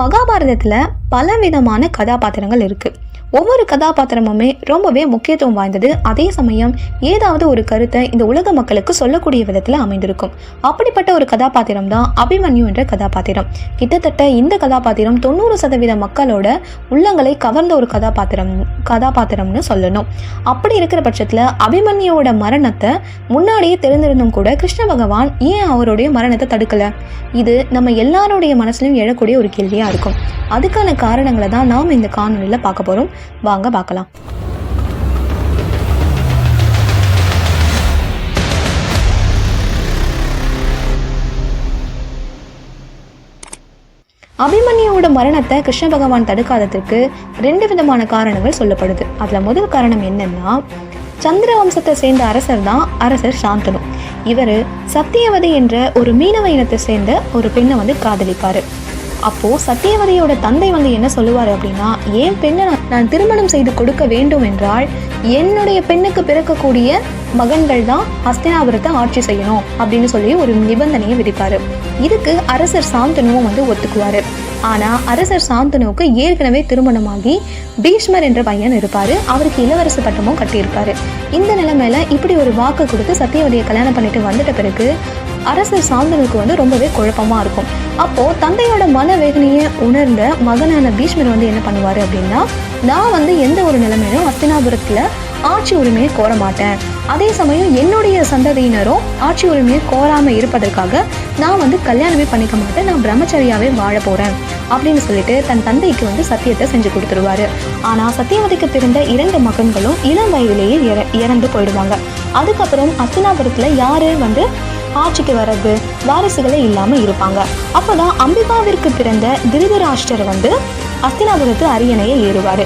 மகாபாரதத்தில் பலவிதமான கதாபாத்திரங்கள் இருக்குது ஒவ்வொரு கதாபாத்திரமுமே ரொம்பவே முக்கியத்துவம் வாய்ந்தது. அதே சமயம் ஏதாவது ஒரு கருத்தை இந்த உலக மக்களுக்கு சொல்லக்கூடிய விதத்தில் அமைந்திருக்கும். அப்படிப்பட்ட ஒரு கதாபாத்திரம் தான் அபிமன்யு என்ற கதாபாத்திரம். கிட்டத்தட்ட இந்த கதாபாத்திரம் தொண்ணூறு சதவீத மக்களோட உள்ளங்களை கவர்ந்த ஒரு கதாபாத்திரம் கதாபாத்திரம்னு சொல்லணும். அப்படி இருக்கிற பட்சத்தில் அபிமன்யுவோட மரணத்தை முன்னாடியே தெரிந்திருந்தும் கூட கிருஷ்ண பகவான் ஏன் அவருடைய மரணத்தை தடுக்கல? இது நம்ம எல்லாருடைய மனசுலையும் எழக்கூடிய ஒரு கேள்வியாக இருக்கும். அதுக்கான காரணங்களை தான் நாம் இந்த காணொலியில் பார்க்க போகிறோம் வாங்க பார்க்கலாம். அபிமன்யுவோட மரணத்தை கிருஷ்ண பகவான் தடுக்காததுக்கு ரெண்டு விதமான காரணங்கள் சொல்லப்படுது. அதில் முதல் காரணம் என்னன்னா சந்திர வம்சத்தை சேர்ந்த அரசர் தான் அரசர் சாந்தனு. இவர் சத்தியவதி என்ற ஒரு மீனவ இனத்தை சேர்ந்த ஒரு பெண்ணை வந்து காதலிப்பார். அப்போது சத்தியவதியோட தந்தை வந்து என்ன சொல்லுவார் அப்படின்னா என் பெண்ணை நான் நான் திருமணம் செய்து கொடுக்க வேண்டும் என்றால் என்னுடைய பெண்ணுக்கு பிறக்கக்கூடிய மகன்கள் தான் ஹஸ்தினாபுரத்தை ஆட்சி செய்யணும் அப்படின்னு சொல்லி ஒரு நிபந்தனையை விதிப்பாரு. இதுக்கு அரசர் சாந்தனுவும் வந்து ஒத்துக்குவார். ஆனால் அரசர் சாந்தனுவுக்கு ஏற்கனவே திருமணமாகி பீஷ்மர் என்ற பையன் இருப்பார். அவருக்கு இளவரசு பட்டமும் கட்டியிருப்பாரு. இந்த நிலைமையில இப்படி ஒரு வாக்கு கொடுத்து சத்தியவதியை கல்யாணம் பண்ணிட்டு வந்துட்ட பிறகு அரசர் சாந்தனுக்கு வந்து ரொம்பவே குழப்பமாக இருக்கும். அப்போது தந்தையோட மனவேதனையை உணர்ந்த மகனான பீஷ்மர் வந்து என்ன பண்ணுவார் அப்படின்னா நான் வந்து எந்த ஒரு நிலைமையிலும் அஸ்தினாபுரத்தில் ஆட்சி உரிமையை கோர மாட்டேன். அதே சமயம் என்னுடைய சந்ததியினரும் ஆட்சி உரிமையை கோராமல் இருப்பதற்காக நான் வந்து கல்யாணமே பண்ணிக்க மாட்டேன் நான் பிரம்மச்சரியாவே வாழ போகிறேன் அப்படின்னு சொல்லிட்டு தன் தந்தைக்கு வந்து சத்தியத்தை செஞ்சு கொடுத்துருவாரு. ஆனால் சத்தியவதிக்கு பிறந்த இரண்டு மகன்களும் இளம் வயதிலேயே இற இறந்து போயிடுவாங்க. அதுக்கப்புறம் அஸ்தினாபுரத்தில் யாரு வந்து ஆட்சிக்கு வர்றது வாரிசுகளே இல்லாம இருப்பாங்க. அப்போதான் அம்பிகாவிற்கு பிறந்த திருதராஷ்டர் வந்து அஸ்தினாபுரத்து அரியணையை ஏறுவார்.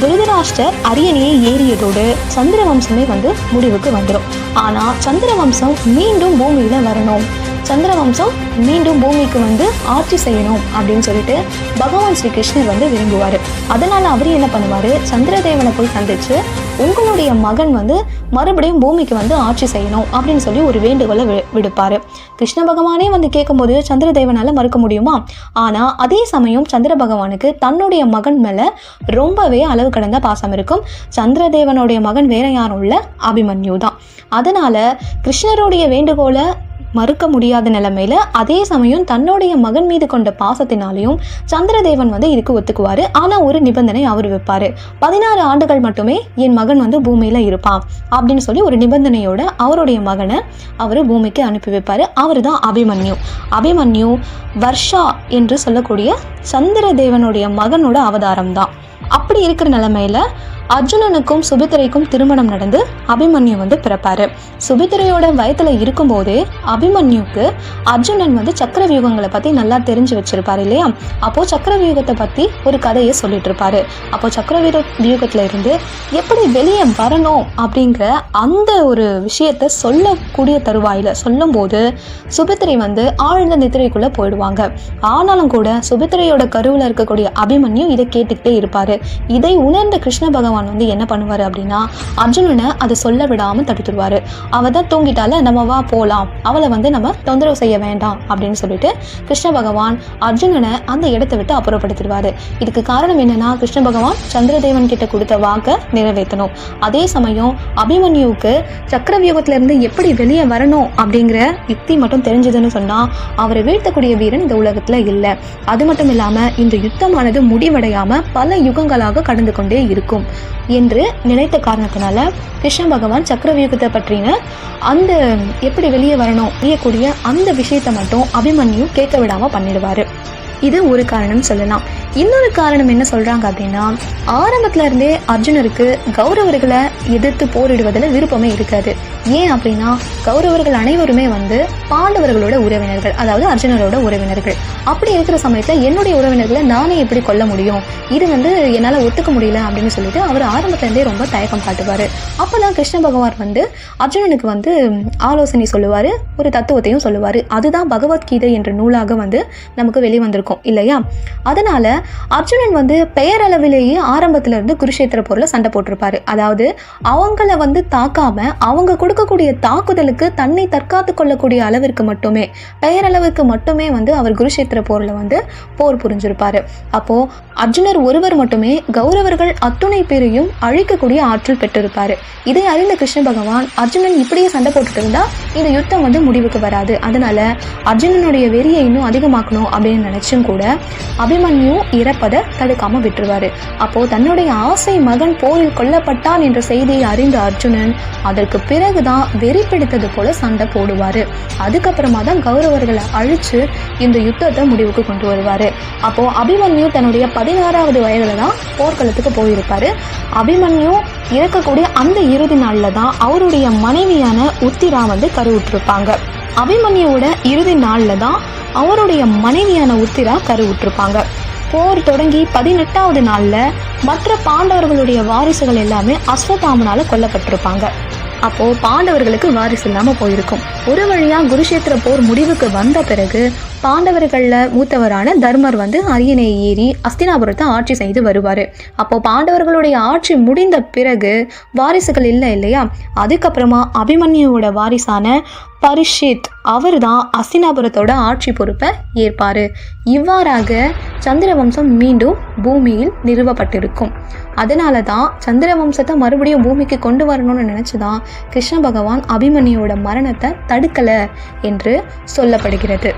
துருதராஷ்டர் அரியணையை ஏறியதோடு சந்திர வம்சமே வந்து முடிவுக்கு வந்துடும் ஆனால் சந்திர வம்சம் மீண்டும் பூமியில் வரணும். சந்திர வம்சம் மீண்டும் பூமிக்கு வந்து ஆட்சி செய்யணும் அப்படின்னு சொல்லிட்டு பகவான் ஸ்ரீ கிருஷ்ணர் வந்து விரும்புவார். அதனால் அவர் என்ன பண்ணுவார்? சந்திரதேவனை போய் சந்தித்து உங்களுடைய மகன் வந்து மறுபடியும் பூமிக்கு வந்து ஆட்சி செய்யணும் அப்படின்னு சொல்லி ஒரு வேண்டுகோளை வி விடுப்பார். கிருஷ்ண பகவானே வந்து கேட்கும்போது சந்திரதேவனால் மறுக்க முடியுமா? ஆனால் அதே சமயம் சந்திர பகவானுக்கு தன்னுடைய மகன் மேலே ரொம்பவே அளவு கடந்த பாசம் இருக்கும். சந்திரதேவனுடைய மகன் வேற யாரும் இல்லை அபிமன்யு தான் அதனால் கிருஷ்ணருடைய வேண்டுகோளை மறுக்க முடியாத நிலைமையில அதே சமயம் தன்னுடைய மகன் மீது கொண்ட பாசத்தினாலையும் சந்திரதேவன் வந்து இதுக்கு ஒத்துக்குவாரு. ஆனா ஒரு நிபந்தனை அவர் வைப்பாரு. பதினாறு ஆண்டுகள் மட்டுமே என் மகன் வந்து பூமியில இருப்பான் அப்படின்னு சொல்லி ஒரு நிபந்தனையோட அவருடைய மகனை அவர் பூமிக்கு அனுப்பி வைப்பாரு. அவர் தான் அபிமன்யு. அபிமன்யு வர்ஷா என்று சொல்லக்கூடிய சந்திரதேவனுடைய மகனோட அவதாரம் தான் அப்படி இருக்கிற நிலைமையில அர்ஜுனனுக்கும் சுபித்திரைக்கும் திருமணம் நடந்து அபிமன்யு வந்து பிறப்பாரு. சுபித்திரையோட வயத்துல இருக்கும்போதே அபிமன்யுக்கு அர்ஜுனன் வந்து சக்கர வியூகங்களை பத்தி நல்லா தெரிஞ்சு வச்சிருப்பாரு இல்லையா? அப்போ சக்கர வியூகத்தை பத்தி ஒரு கதையை சொல்லிட்டு இருப்பாரு அப்போ சக்கர வியூகத்துல இருந்து எப்படி வெளியே வரணும் அப்படிங்கிற அந்த ஒரு விஷயத்த சொல்லக்கூடிய தருவாயில சொல்லும்போது சுபித்திரை வந்து ஆழ்ந்த நித்திரைக்குள்ள போயிடுவாங்க. ஆனாலும் கூட சுபித்திரையோட கருவில் இருக்கக்கூடிய அபிமன்யு இதை கேட்டுக்கிட்டே இருப்பாரு. இதை உணர்ந்த கிருஷ்ண பகவான் வந்து என்ன பண்ணுவார் அப்படின்னா அர்ஜுனனை அதை சொல்ல விடாமல் தடுத்துருவாரு. அவள் தான் தூங்கிட்டால நம்ம வா போகலாம் அவளை வந்து நம்ம தொந்தரவு செய்ய வேண்டாம் அப்படின்னு சொல்லிட்டு கிருஷ்ண பகவான் அர்ஜுனனை அந்த இடத்தை விட்டு அப்புறப்படுத்திடுவார். இதுக்கு காரணம் என்னன்னா கிருஷ்ண பகவான் சந்திரதேவன் கிட்ட கொடுத்த வாக்கை நிறைவேற்றணும். அதே சமயம் அபிமன்யுவுக்கு சக்கரவியூகத்திலிருந்து எப்படி வெளியே வரணும் அப்படிங்கிற யுக்தி மட்டும் தெரிஞ்சதுன்னு சொன்னா அவரை வீழ்த்தக்கூடிய வீரன் இந்த உலகத்துல இல்லை. அது மட்டும் இல்லாம இந்த யுத்தமானது முடிவடையாம பல யுகங்களாக கடந்து கொண்டே இருக்கும். என்று நினைத்த காரணத்தினால கிருஷ்ண பகவான் சக்கரவியூகத்தை பற்றின அந்த எப்படி வெளியே வரணும் அறியக்கூடிய அந்த விஷயத்தை மட்டும் அபிமன்யு கேட்க விடாம பண்ணிடுவாரு. இது ஒரு காரணம் சொல்லலாம். இன்னொரு காரணம் என்ன சொல்றாங்க அப்படின்னா ஆரம்பத்துல இருந்தே அர்ஜுனருக்கு கௌரவர்களை எதிர்த்து போரிடுவதில் விருப்பமே இருக்காது. ஏன் அப்படின்னா கௌரவர்கள் அனைவருமே வந்து பாண்டவர்களோட உறவினர்கள் அதாவது அர்ஜுனரோட உறவினர்கள். அப்படி இருக்கிற சமயத்துல என்னுடைய உறவினர்களை நானே எப்படி கொல்ல முடியும்? இது வந்து என்னால ஒத்துக்க முடியல அப்படின்னு சொல்லிட்டு அவர் ஆரம்பத்துல இருந்தே ரொம்ப தயக்கம் காட்டுவாரு. அப்பதான் கிருஷ்ண பகவான் வந்து அர்ஜுனனுக்கு வந்து ஆலோசனை சொல்லுவாரு ஒரு தத்துவத்தையும் சொல்லுவாரு. அதுதான் பகவத்கீதை என்ற நூலாக வந்து நமக்கு வெளிவந்திருக்கும் இல்லையா? அதனால அர்ஜுனன் வந்து பெயரளவிலேயே ஆரம்பத்துல இருந்து குருஷேத்திர போரில் சண்டை போட்டிருப்பாரு. அதாவது அவங்கள வந்து தாக்காம அவங்க கொடுக்கக்கூடிய தாக்குதலுக்கு தன்னை தற்காத்து கொள்ளக்கூடிய அளவிற்கு மட்டுமே பெயரளவுக்கு மட்டுமே வந்து அவர் குருஷேத்திர போரில் வந்து போர் புரிஞ்சிருப்பாரு. அப்போ அர்ஜுனர் ஒருவர் மட்டுமே கௌரவர்கள் அத்துணை பேரையும் அழிக்கக்கூடிய ஆற்றல் பெற்றிருப்பாரு. இதை அறிந்த கிருஷ்ண பகவான் அர்ஜுனன் இப்படியே சண்டை போட்டுட்டு இருந்தா இந்த யுத்தம் வந்து முடிவுக்கு வராது. அதனால அர்ஜுனனுடைய வெறியை இன்னும் அதிகமாக்கணும் அப்படின்னு நினைச்சும் கூட அபிமன்யு இறப்பதை தடுக்காம விட்டுருவாரு. அப்போ தன்னுடைய ஆசை மகன் போரில் கொல்லப்பட்டான் என்ற செய்தியை அறிந்த அர்ஜுனன் அதற்கு பிறகுதான் வெறி பிடித்தது போல சண்டை போடுவாரு. அதுக்கப்புறமா தான் கௌரவர்களை அழிச்சு இந்த யுத்தத்தை முடிவுக்கு கொண்டு வருவாரு. அப்போ அபிமன்யு தன்னுடைய பதினாறாவது வயதுல தான் போர்க்களத்துக்கு போயிருப்பாரு. அபிமன்யு இறக்கக்கூடிய அந்த இறுதி நாளில் தான் அவருடைய மனைவியான உத்திரா வந்து கருவுற்றிருப்பாங்க. அபிமன்யுவோட இறுதி நாளில் தான் அவருடைய மனைவியான உத்திரா கருவுற்றிருப்பாங்க. போர் தொடங்கி பதினெட்டாவது நாளில் மற்ற பாண்டவர்களுடைய வாரிசுகள் எல்லாமே அஸ்வத்தாமனால கொல்லப்பட்டிருப்பாங்க. அப்போ பாண்டவர்களுக்கு வாரிசு இல்லாம போயிருக்கும். ஒரு வழியா குருஷேத்திர போர் முடிவுக்கு வந்த பிறகு பாண்டவர்கள்ல மூத்தவரான தர்மர் வந்து அரியணை ஏறி அஸ்தினாபுரத்தை ஆட்சி செய்து வருவாரு. அப்போ பாண்டவர்களுடைய ஆட்சி முடிந்த பிறகு வாரிசுகள் இல்லை இல்லையா? அதுக்கப்புறமா அபிமன்யுவோட வாரிசான பரிஷித் அவர் தான் அசினாபுரத்தோட ஆட்சி பொறுப்பை ஏற்பார். இவ்வாறாக சந்திரவம்சம் மீண்டும் பூமியில் நிறுவப்பட்டிருக்கும். அதனால தான் சந்திரவம்சத்தை மறுபடியும் பூமிக்கு கொண்டு வரணும்னு நினச்சி தான் கிருஷ்ண பகவான் அபிமன்யோட மரணத்தை தடுக்கலை என்று சொல்லப்படுகிறது.